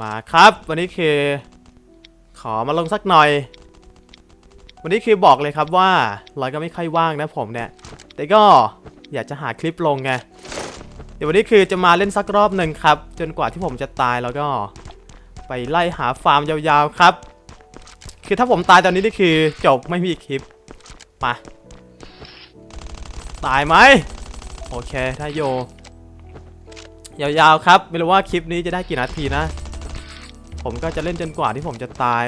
มาครับ วันนี้คือ ขอมาลงสักหน่อย วันนี้คือบอกเลยครับว่าเราก็ไม่ค่อยว่างนะผมเนี่ย แต่ก็อยากจะหาคลิปลงไงเดี๋ยววันนี้คือจะมาเล่นสักรอบหนึ่งครับ จนกว่าที่ผมจะตายแล้วก็ ไปไล่หาฟาร์มยาวๆครับ คือถ้าผมตายตอนนี้นี่คือจบไม่มีคลิปมาตายไหมโอเคถ้าโยยาวๆครับ ไม่รู้ว่าคลิปนี้จะได้กี่นาทีนะ ผมก็จะเล่นจนกว่าที่ผมจะตาย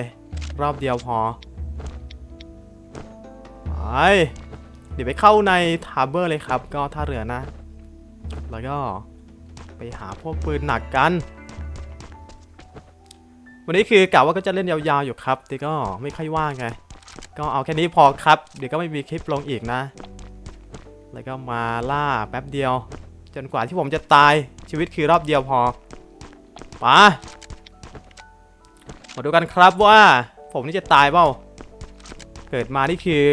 รอบเดียวพอไปเดี๋ยวไปเข้าในทาร์เบอร์เลยครับ ก็ท่าเรือนะ แล้วก็ไปหาพวกปืนหนักกัน วันนี้คือกะว่าก็จะเล่นยาวๆอยู่ครับ แต่ก็ไม่ค่อยว่างไง ก็เอาแค่นี้พอครับ เดี๋ยวก็ไม่มีคลิปลงอีกนะ แล้วก็มาล่าแป๊บเดียว จนกว่าที่ผมจะตายชีวิตคือรอบเดียวพอไป มาดูกันครับว่า ผมนี่จะตายเปล่า เกิดมานี่คือ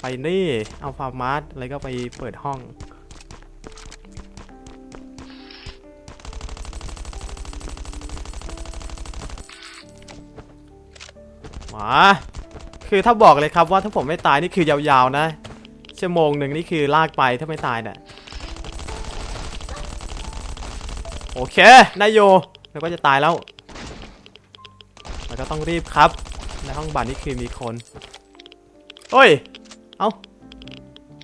ไปนี่เอาฟาร์มาร์แล้วก็ไปเปิดห้อง มาคือถ้าบอกเลยครับว่าถ้าผมไม่ตายนี่คือยาวๆนะ ชั่วโมงหนึ่งนี่คือลากไปถ้าไม่ตายเนี่ยโอเค นายโยแล้วก็จะตายแล้ว ก็ต้องรีบครับ ในห้องบัตรนี่คือมีคนเฮ้ย เอ้า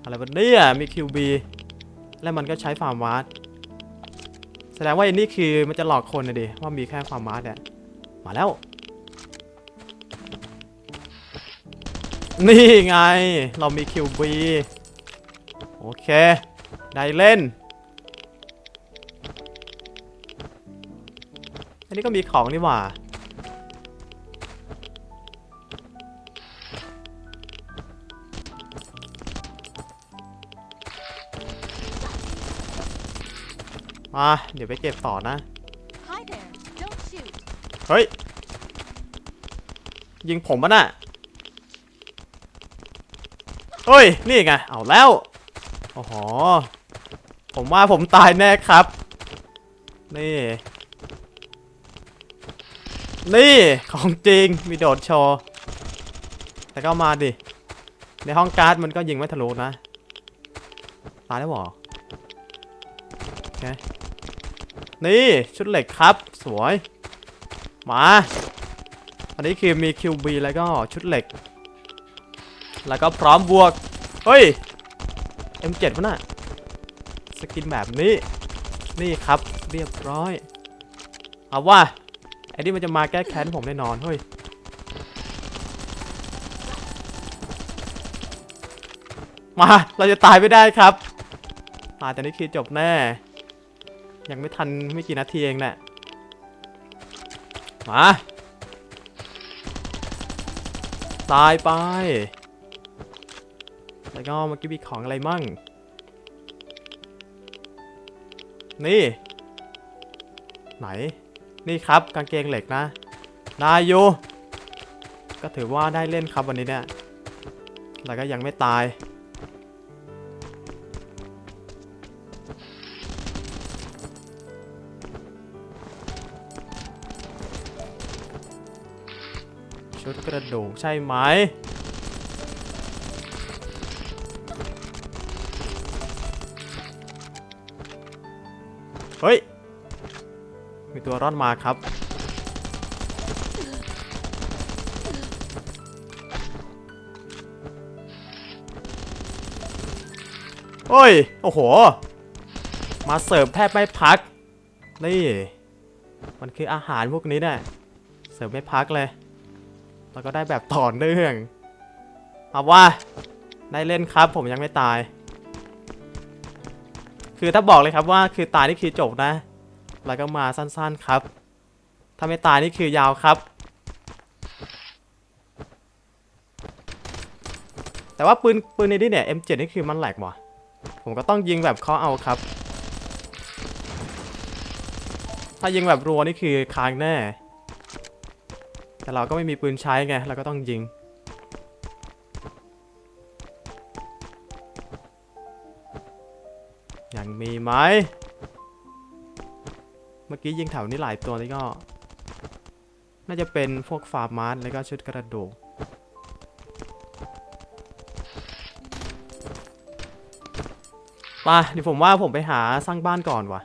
อะไรวะเนี่ยมีคิวบีแล้วมันก็ใช้ฟาร์มวาร์ดแสดงว่าอ้นี่คือมันจะหลอกคนนะดิว่ามีแค่ฟาร์มวาร์ดเนี่ยมาแล้ว นี่ไง เรามีคิวบีโอเค ได้เล่น อันนี้ก็มีของนี่หว่า มาเดี๋ยวไปเก็บต่อนะ Hi there. Don't shoot. เฮ้ย ยิงผมปะน่ะ เฮ้ย นี่ไง เอาแล้ว โอ้โห ผมว่าผมตายแน่ครับ นี่ นี่ ของจริง มีโดดโชว์แต่ก็มาดิ ในห้องการ์ดมันก็ยิงไม่ทะลุนะ ตายแล้วเหรอ โอเค นี่ ชุดเหล็กครับ สวย มา อันนี้คือมี QB แล้วก็ชุดเหล็ก แล้วก็พร้อมบวก เฮ้ย M7 วะน่ะสกินแบบนี้ นี่ครับเรียบร้อย เอาว่าไอ้นี่มันจะมาแก้แค้นผมแน่นอน เฮ้ยมา เราจะตายไม่ได้ครับ ตายแต่นี่คือจบแน่ ยังไม่ทันไม่กี่นาทีเองแหละ มา ตายไป แล้วก็เมื่อกี้มีของอะไรมั่ง นี่ ไหน นี่ครับกางเกงเหล็กนะได้อยู่ก็ถือว่าได้เล่นครับวันนี้เนี่ย แล้วก็ยังไม่ตาย ชุดกระดูกใช่ไหม เฮ้ย มีตัวร่อนมาครับ โอ้ย โอ้โห มาเสิร์ฟแทบไม่พัก นี่ มันคืออาหารพวกนี้เนี่ยเสิร์ฟไม่พักเลย แล้วก็ได้แบบต่อเนื่องเอาว่าได้เล่นครับผมยังไม่ตาย คือถ้าบอกเลยครับว่าคือตายนี่คือจบนะ แล้วก็มาสั้นๆครับ ถ้าไม่ตายนี่คือยาวครับ แต่ว่าปืนปืนในนี่เนี่ย M7 นี่คือมันแหลกว่ะผมก็ต้องยิงแบบเคาเอาครับ ถ้ายิงแบบรัวนี่คือค้างแน่ แต่เราก็ไม่มีปืนใช้ไง เราก็ต้องยิง ยังมีไหม เมื่อกี้ยิงแถวนี้หลายตัวนี่ก็ น่าจะเป็นพวกฟาร์มาร์แล้วก็ชุดกระดูกมาเดี๋ยวผมว่าผมไปหาสร้างบ้านก่อนวะ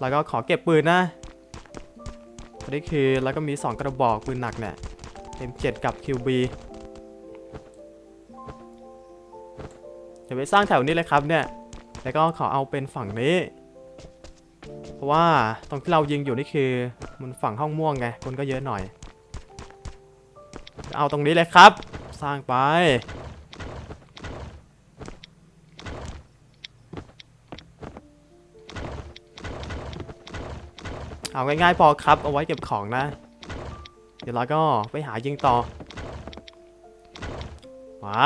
แล้วก็ขอเก็บปืนนะ อันนี้คือแล้วก็มี 2 กระบอกปืนหนักเนี่ย M7 กับ QB จะไปสร้างแถวนี้เลยครับเนี่ย แล้วก็ขอเอาเป็นฝั่งนี้ เพราะว่าตรงที่เรายิงอยู่นี่คือมันฝั่งห้องม่วงไง คนก็เยอะหน่อย เอาตรงนี้เลยครับ สร้างไป เอาง่ายๆพอครับ เอาไว้เก็บของนะ เดี๋ยวเราก็ไปหายิงต่อมา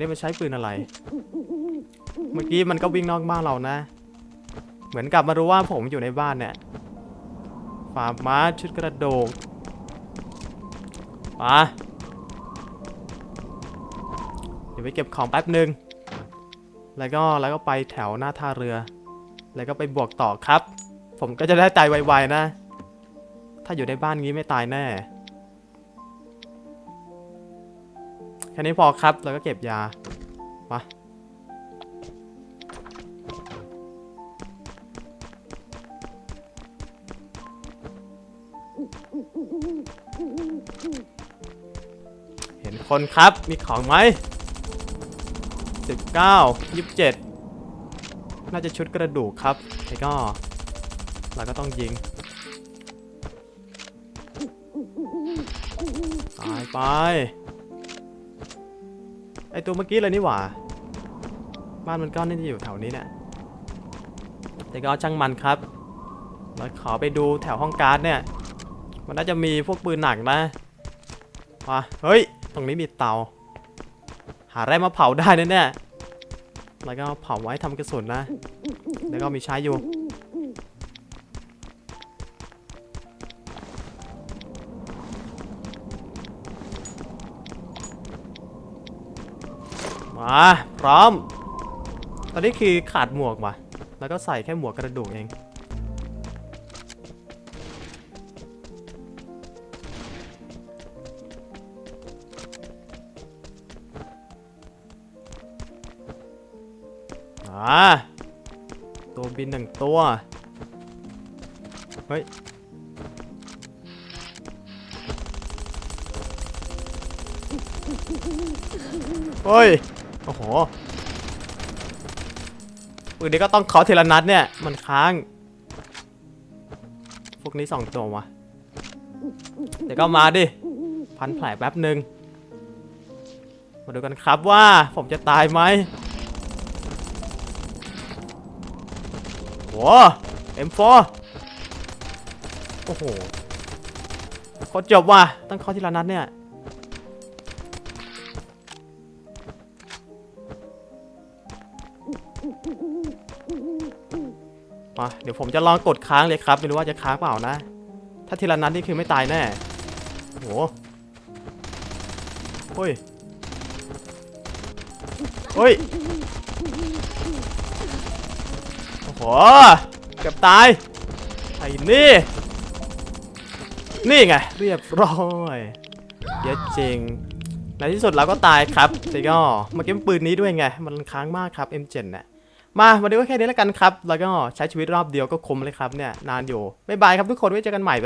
ได้มาใช้ปืนอะไร เมื่อกี้มันก็วิ่งนอกบ้านเรานะ เหมือนกับมารู้ว่าผมอยู่ในบ้านเนี่ย ฝาม้าชุดกระโดดมาเดี๋ยวไปเก็บของแป๊บหนึ่งแล้วก็แล้วก็ไปแถวหน้าท่าเรือ แล้วก็ไปบวกต่อครับ ผมก็จะได้ตายไวๆนะ ถ้าอยู่ในบ้านงี้ไม่ตายแน่แค่นี้พอครับแล้วก็เก็บยา คนครับ มีของไหมสิบเก้ายี่สิบเจ็ดน่าจะชุดกระดูกครับแล้วก็เราก็ต้องยิงตายไป ไอตัวเมื่อกี้เลยนี่หว่า บ้านมันก็น่าจะอยู่แถวนี้เนี่ยแต่ก็ช่างมันครับเราขอไปดูแถวห้องการ์ดเนี่ย มันน่าจะมีพวกปืนหนักนะมาเฮ้ย ตรงนี้มีเตา หาแร่มาเผาได้แน่ๆแล้วก็เผาไว้ทำกระสุนนะ แล้วก็มีใช้อยู่มาพร้อม ตอนนี้คือขาดหมวกว่ะ แล้วก็ใส่แค่หมวกกระดูกเองาตัวบินหนึ่งตัว เฮ้ย เฮ้ย โอ้โหปืนนี้ก็ต้องเคาะทีละนัดเนี่ย มันค้าง พวกนี้สองตัววะเดี๋ยวก็มาดิ พันแผลแป๊บหนึ่งมาดูกันครับว่าผมจะตายไหม โห M4 โอ้โหโคตรจบว่ะตั้งเคาะทีละนัดเนี่ยมาเดี๋ยวผมจะลองกดค้างเลยครับ ไม่รู้ว่าจะค้างเปล่านะ ถ้าทีละนัดนี่คือไม่ตายแน่โอ้โหเฮ้ยเฮ้ย โอ้โหเกือบตาย ไอ้นี่ นี่ไง เรียบร้อยเยอะจริง ในที่สุดเราก็ตายครับแต่ก็เมื่อกี้ปืนนี้ด้วยไง มันค้างมากครับ M7 เนี่ยมาวันนี้ก็แค่นี้แล้วกันครับ แล้วก็ใช้ชีวิตรอบเดียวก็คมเลยครับเนี่ย นานอยู่ บ๊ายบายครับทุกคน ไว้เจอกันใหม่